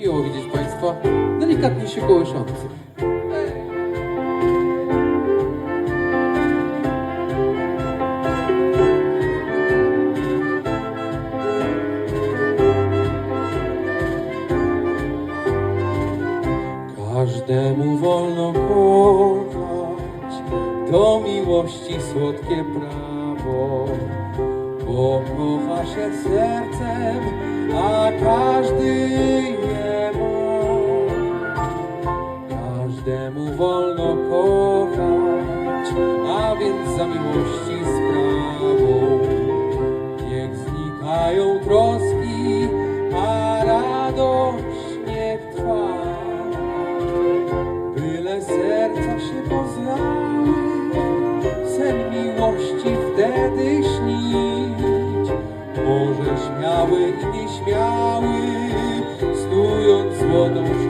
Miło widzieć Państwa, delikatnie się kołyszących. Każdemu wolno kochać, do miłości słodkie prawo, bo kocha się sercem, wolno kochać, a więc za miłości sprawą niech znikają troski, a radość niech trwa. Byle serca się poznały, sen miłości wtedy śnić. Może śmiały i nieśmiały, snując złotą